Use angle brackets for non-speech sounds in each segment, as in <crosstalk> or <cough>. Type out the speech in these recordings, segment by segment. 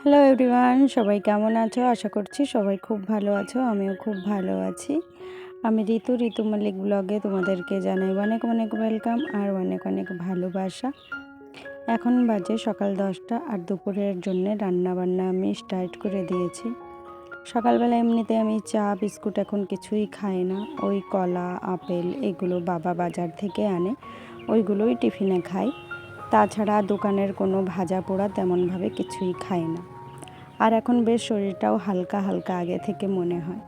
Hello everyone সবাই কেমন আছো? আশা করছি সবাই খুব ভালো আছো, আমিও খুব ভালো আছি। আমি ঋতু ঋতু মালিক ব্লগে তোমাদেরকে জানাই অনেক অনেক ওয়েলকাম আর অনেক অনেক ভালোবাসা। এখন বাজে সকাল দশটা আর দুপুরের জন্যে রান্নাবান্না আমি স্টার্ট করে দিয়েছি। সকালবেলা এমনিতে আমি চা, বিস্কুট এখন কিছুই খাই না। ওই কলা, আপেল এগুলো বাবা বাজার থেকে আনে, ওইগুলোই টিফিনে খাই। তাছাড়া দোকানের কোনো ভাজা পোড়া তেমনভাবে কিছুই খাই না। আর এখন বেশ শরীরটাও হালকা হালকা আগে থেকে মনে হয়।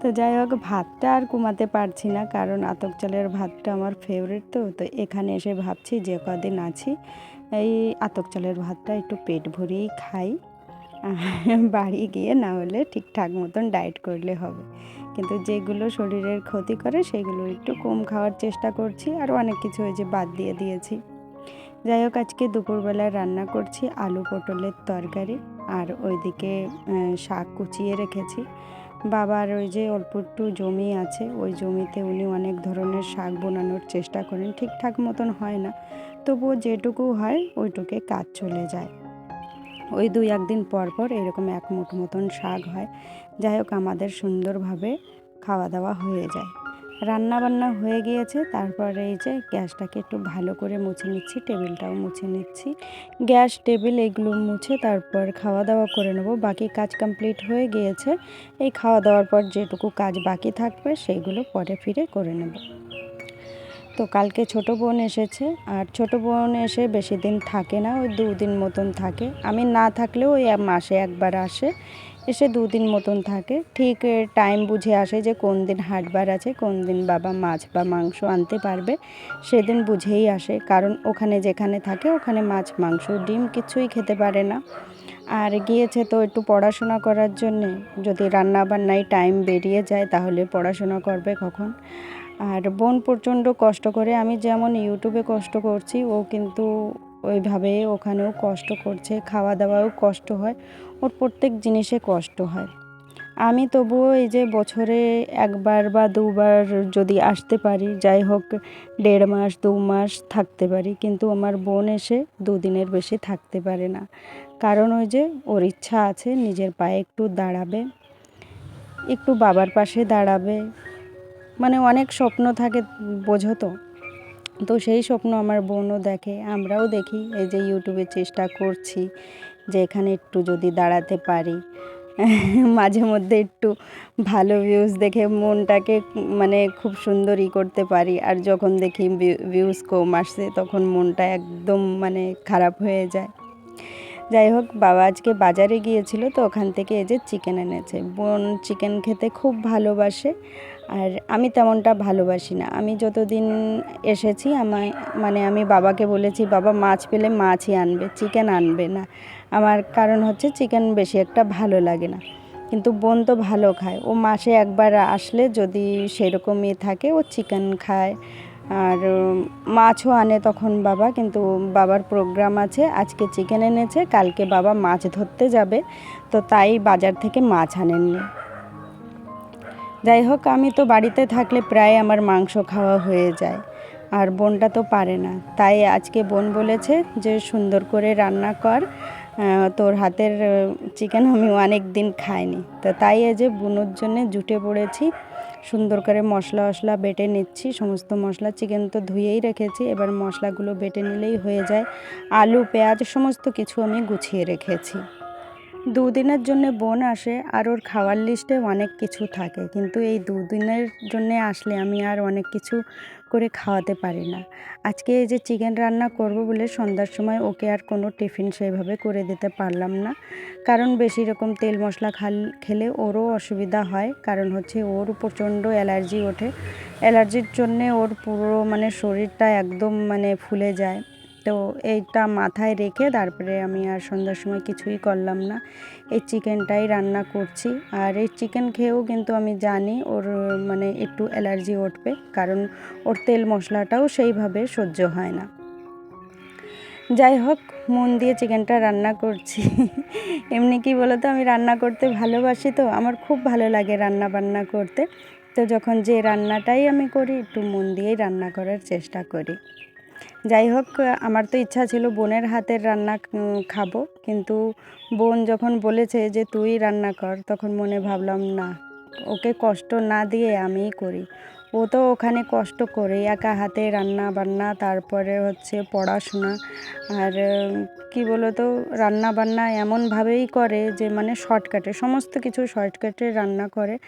তো যাই হোক, ভাতটা আর কমাতে পারছি না, কারণ আতক চালের ভাতটা আমার ফেভারিট তো। তো এখানে এসে ভাবছি যে কদিন আছি, এই আতক চালের ভাতটা একটু পেট ভরিয়েই খাই। <laughs> বাড়ি গিয়ে না হলে ঠিকঠাক মতন ডায়েট করলে হবে। কিন্তু যেগুলো শরীরের ক্ষতি করে, সেগুলো একটু কম খাওয়ার চেষ্টা করছি, আর অনেক কিছু যে বাদ দিয়ে দিয়েছি। যাই হোক, আজকে দুপুরবেলায় রান্না করছি আলু পটলের তরকারি আর ওইদিকে শাক কুচিয়ে রেখেছি। বাবার ওই যে অল্প একটু জমি আছে, ওই জমিতে উনি অনেক ধরনের শাক বোনানোর চেষ্টা করেন, ঠিকঠাক মতন হয় না। তবুও যেটুকু হয়, ওইটুকে কাজ চলে যায়। ওই দুই একদিন পর পর এরকম এক মুঠ মতন শাক হয়। যাই হোক, আমাদের সুন্দরভাবে খাওয়া দাওয়া হয়ে যায়। রান্না বান্না হয়ে গিয়েছে, তারপরে এই যে গ্যাসটাকে একটু ভালো করে মুছে নিচ্ছি, টেবিলটাও মুছে নিচ্ছি। গ্যাস, টেবিল এগুলো মুছে তারপর খাওয়া দাওয়া করে নেব। বাকি কাজ কমপ্লিট হয়ে গিয়েছে। এই খাওয়া দাওয়ার পর যেটুকু কাজ বাকি থাকবে, সেইগুলো পরে ফিরে করে নেব। তো কালকে ছোট বোন এসেছে, আর ছোট বোন এসে বেশি দিন থাকে না, ওই দুদিন মতন থাকে। আমি না থাকলেও ওই মাসে একবার আসে। এসে দুদিন মতন থাকে। ঠিক টাইম বুঝে আসে যে কোন দিন হাটবার আছে, কোন দিন বাবা মাছ বা মাংস আনতে পারবে। সেদিন বুঝেই আসে, কারণ ওখানে যেখানে থাকে ওখানে মাছ, মাংস, ডিম কিছুই খেতে পারে না। আর গিয়েছে তো একটু পড়াশোনা করার জন্যে। যদি রান্না বান্নায় টাইম বেরিয়ে যায় তাহলে পড়াশোনা করবে কখন? আর বোন প্রচণ্ড কষ্ট করে, আমি যেমন ইউটিউবে কষ্ট করছি, ও কিন্তু ওইভাবে ওখানেও কষ্ট করছে খাওয়া দাওয়াও কষ্ট হয়, ওর প্রত্যেক জিনিসে কষ্ট হয়। আমি তবুও এই যে বছরে একবার বা দুবার যদি আসতে পারি, যাই হোক দেড় মাস, দু মাস থাকতে পারি, কিন্তু আমার বোন এসে দুদিনের বেশি থাকতে পারে না। কারণ ওই যে ওর ইচ্ছা আছে, নিজের পায়ে একটু দাঁড়াবে, একটু বাবার পাশে দাঁড়াবে। মানে অনেক স্বপ্ন থাকে, বোঝো তো? তো সেই স্বপ্ন আমার বোনও দেখে, আমরাও দেখি। এই যে ইউটিউবে চেষ্টা করছি যে এখানে একটু যদি দাঁড়াতে পারি। <laughs> মাঝে মধ্যে একটু ভালো ভিউজ দেখে মনটাকে মানে খুব সুন্দরই করতে পারি। আর যখন দেখি ভিউজ কম আসছে তখন মনটা একদম মানে খারাপ হয়ে যায়। যাই হোক, বাবা আজকে বাজারে গিয়েছিল তো ওখান থেকে এই যে চিকেন এনেছে। বোন চিকেন খেতে খুব ভালোবাসে আর আমি তেমনটা ভালোবাসি না। আমি যতদিন এসেছি, আমায় মানে আমি বাবাকে বলেছি, বাবা, মাছ পেলে মাছই আনবে চিকেন আনবে না। আমার কারণ হচ্ছে চিকেন বেশি একটা ভালো লাগে না। কিন্তু বোন তো ভালো খায়। ও মাসে একবার আসলে যদি সেরকমই থাকে, ও চিকেন খায়। আর মাছও আনে তখন বাবা, কিন্তু বাবার প্রোগ্রাম আছে, আজকে চিকেন এনেছে, কালকে বাবা মাছ ধরতে যাবে, তো তাই বাজার থেকে মাছ আনেননি। যাই হোক, আমি তো বাড়িতে থাকলে প্রায় আমার মাংস খাওয়া হয়ে যায়, আর বোনটা তো পারে না। তাই আজকে বোন বলেছে যে, সুন্দর করে রান্না কর তোর হাতের চিকেন আমি অনেক দিন খাইনি। তো তাই এই যে বুনোর জন্যে জুটে পড়েছি সুন্দর করে মশলা মশলা বেটে নিচ্ছি। সমস্ত মশলা চিকেন তো ধুয়েই রেখেছি। এবার মশলাগুলো বেটে নিলেই হয়ে যায়। আলু, পেঁয়াজ সমস্ত কিছু আমি গুছিয়ে রেখেছি। দুদিনের জন্য বোন আসে আর ওর খাওয়ার লিস্টে অনেক কিছু থাকে। কিন্তু এই দুদিনের জন্যে আসলে আমি আর অনেক কিছু করে খাওয়াতে পারি না। আজকে এই যে চিকেন রান্না করব বলে সন্ধ্যার সময় ওকে আর কোনো টিফিন সেইভাবে করে দিতে পারলাম না। কারণ বেশি রকম তেল মশলা খাল, খেলে ওরও অসুবিধা হয়। কারণ হচ্ছে ওর প্রচণ্ড অ্যালার্জি ওঠে। অ্যালার্জির জন্যে ওর পুরো মানে শরীরটা একদম মানে ফুলে যায়। তো এইটা মাথায় রেখে তারপরে আমি আর সন্ধ্যার সময় কিছুই করলাম না। এই চিকেনটাই রান্না করছি। আর এই চিকেন খেয়েও কিন্তু আমি জানি ওর মানে একটু অ্যালার্জি উঠবে, কারণ ওর তেল মশলাটাও সেইভাবে সহ্য হয় না। যাই হোক, মন দিয়ে চিকেনটা রান্না করছি। এমনি কি বলো তো আমি রান্না করতে ভালোবাসি তো, আমার খুব ভালো লাগে রান্না বান্না করতে। তো যখন যে রান্নাটাই আমি করি, একটু মন দিয়েই রান্না করার চেষ্টা করি। যাই হোক আমার তো ইচ্ছা ছিল বোনের হাতের রান্না খাব। কিন্তু বোন যখন বলেছে যে তুই রান্না কর, তখন মনে ভাবলাম, না। ওকে কষ্ট না দিয়ে আমিই করি। ও তো ওখানে কষ্ট করে একা হাতে রান্না বান্না তারপরে হচ্ছে পড়াশোনা আর, কি বলতো রান্না বান্না এমনভাবেই করে যে মানে শর্টকাটে, সমস্ত কিছু শর্টকাটে রান্না করে।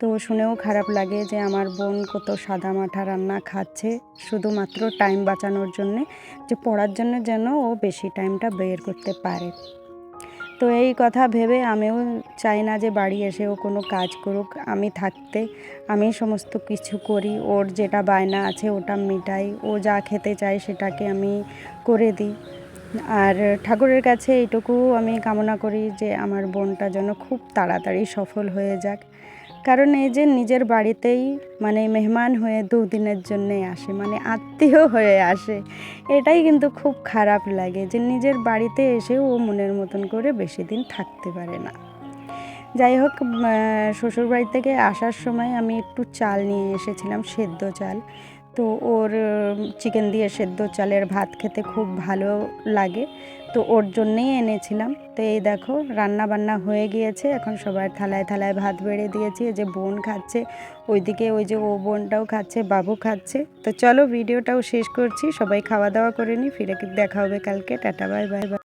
তো শুনেও খারাপ লাগে যে আমার বোন কত সাদা মাঠা রান্না খাচ্ছে, শুধুমাত্র টাইম বাঁচানোর জন্যে, যে পড়ার জন্য যেন ও বেশি টাইমটা বের করতে পারে। তো এই কথা ভেবে আমিও চাই না যে বাড়ি এসে ও কোনো কাজ করুক। আমি থাকতে, আমি সমস্ত কিছু করি, ওর যেটা বায়না আছে ওটা মিটাই, ও যা খেতে চায় সেটাকে আমি করে দিই। আর ঠাকুরের কাছে এইটুকু আমি কামনা করি যে আমার বোনটা যেন খুব তাড়াতাড়ি সফল হয়ে যাক। কারণ এই যে নিজের বাড়িতেই মানে মেহমান হয়ে দুদিনের জন্যে আসে মানে আত্মীয় হয়ে আসে, এটাই কিন্তু খুব খারাপ লাগে যে নিজের বাড়িতে এসে ও মনের মতন করে বেশি দিন থাকতে পারে না। যাই হোক শ্বশুরবাড়ি থেকে আসার সময় আমি একটু চাল নিয়ে এসেছিলাম, সেদ্ধ চাল। তো ওর চিকেন দিয়ে সেদ্ধ চালের ভাত খেতে খুব ভালো লাগে। তো ওর জন্যেই এনেছিলাম। তো এই দেখো রান্না বান্না হয়ে গিয়েছে। এখন সবার থালায় থালায় ভাত বেড়ে দিয়েছি। যে বোন খাচ্ছে, ওইদিকে ওই যে ও বোনটাও খাচ্ছে, বাবু খাচ্ছে। তো চলো, ভিডিওটাও শেষ করছি। সবাই খাওয়া দাওয়া করে নি। ফিরে দেখা হবে কালকে। Tata, bye bye bye.